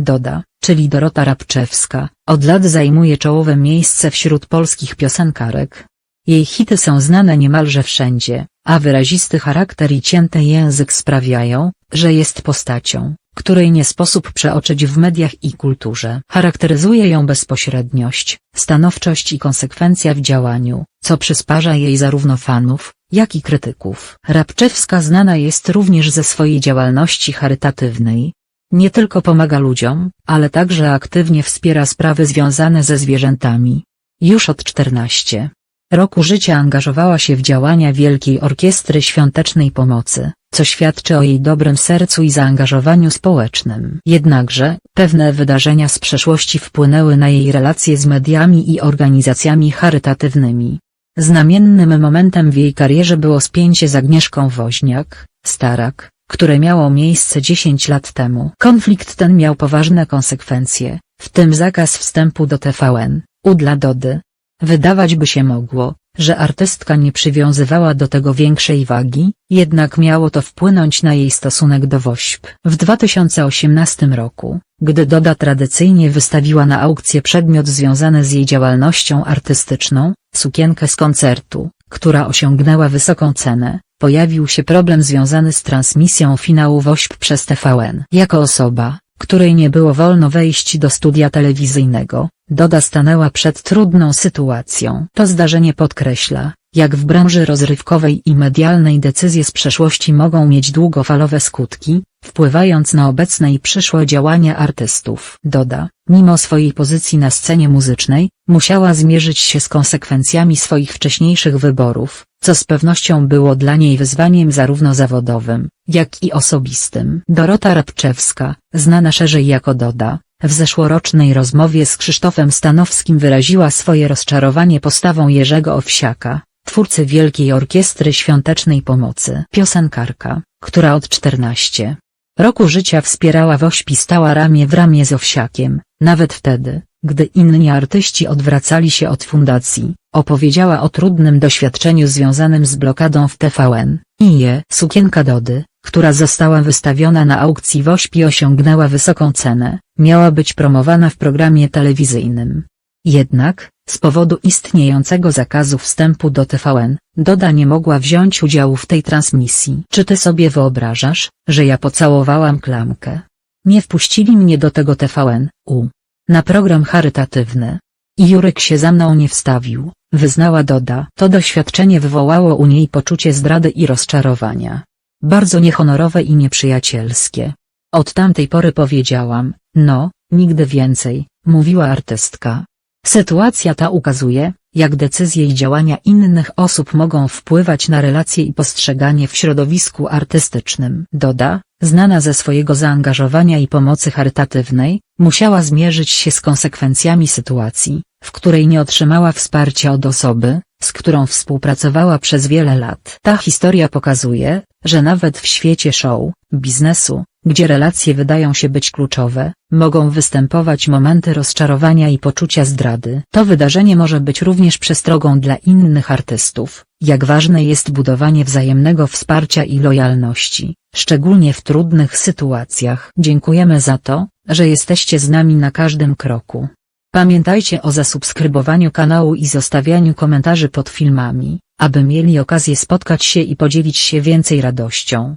Doda, czyli Dorota Rabczewska, od lat zajmuje czołowe miejsce wśród polskich piosenkarek. Jej hity są znane niemalże wszędzie, a wyrazisty charakter i cięty język sprawiają, że jest postacią, której nie sposób przeoczyć w mediach i kulturze. Charakteryzuje ją bezpośredniość, stanowczość i konsekwencja w działaniu, co przysparza jej zarówno fanów, jak i krytyków. Rabczewska znana jest również ze swojej działalności charytatywnej. Nie tylko pomaga ludziom, ale także aktywnie wspiera sprawy związane ze zwierzętami. Już od 14 roku życia angażowała się w działania Wielkiej Orkiestry Świątecznej Pomocy, co świadczy o jej dobrym sercu i zaangażowaniu społecznym. Jednakże, pewne wydarzenia z przeszłości wpłynęły na jej relacje z mediami i organizacjami charytatywnymi. Znamiennym momentem w jej karierze było spięcie z Agnieszką Woźniak, Starak, które miało miejsce 10 lat temu. Konflikt ten miał poważne konsekwencje, w tym zakaz wstępu do TVN, u dla Dody. Wydawać by się mogło, że artystka nie przywiązywała do tego większej wagi, jednak miało to wpłynąć na jej stosunek do WOŚP. W 2018 roku, gdy Doda tradycyjnie wystawiła na aukcję przedmiot związany z jej działalnością artystyczną, sukienkę z koncertu, która osiągnęła wysoką cenę, pojawił się problem związany z transmisją finału WOŚP przez TVN. Jako osoba, której nie było wolno wejść do studia telewizyjnego, Doda stanęła przed trudną sytuacją. To zdarzenie podkreśla, jak w branży rozrywkowej i medialnej decyzje z przeszłości mogą mieć długofalowe skutki, wpływając na obecne i przyszłe działania artystów. Doda, mimo swojej pozycji na scenie muzycznej, musiała zmierzyć się z konsekwencjami swoich wcześniejszych wyborów, co z pewnością było dla niej wyzwaniem zarówno zawodowym, jak i osobistym. Dorota Rabczewska, znana szerzej jako Doda, w zeszłorocznej rozmowie z Krzysztofem Stanowskim wyraziła swoje rozczarowanie postawą Jerzego Owsiaka, twórcy Wielkiej Orkiestry Świątecznej Pomocy. Piosenkarka, która od 14 roku życia wspierała Wośpi stała ramię w ramię z Owsiakiem, nawet wtedy, gdy inni artyści odwracali się od fundacji, opowiedziała o trudnym doświadczeniu związanym z blokadą w TVN, i je sukienka Dody, która została wystawiona na aukcji Wośpi osiągnęła wysoką cenę, miała być promowana w programie telewizyjnym. Jednak, z powodu istniejącego zakazu wstępu do TVN, Doda nie mogła wziąć udziału w tej transmisji. Czy ty sobie wyobrażasz, że ja pocałowałam klamkę? Nie wpuścili mnie do tego TVN, u. Na program charytatywny. I Jurek się za mną nie wstawił, wyznała Doda. To doświadczenie wywołało u niej poczucie zdrady i rozczarowania. Bardzo niehonorowe i nieprzyjacielskie. Od tamtej pory powiedziałam, no, nigdy więcej, mówiła artystka. Sytuacja ta ukazuje, jak decyzje i działania innych osób mogą wpływać na relacje i postrzeganie w środowisku artystycznym. Doda, znana ze swojego zaangażowania i pomocy charytatywnej, musiała zmierzyć się z konsekwencjami sytuacji, w której nie otrzymała wsparcia od osoby, z którą współpracowała przez wiele lat. Ta historia pokazuje, że nawet w świecie show, biznesu, gdzie relacje wydają się być kluczowe, mogą występować momenty rozczarowania i poczucia zdrady. To wydarzenie może być również przestrogą dla innych artystów, jak ważne jest budowanie wzajemnego wsparcia i lojalności, szczególnie w trudnych sytuacjach. Dziękujemy za to, że jesteście z nami na każdym kroku. Pamiętajcie o zasubskrybowaniu kanału i zostawianiu komentarzy pod filmami, aby mieli okazję spotkać się i podzielić się więcej radością.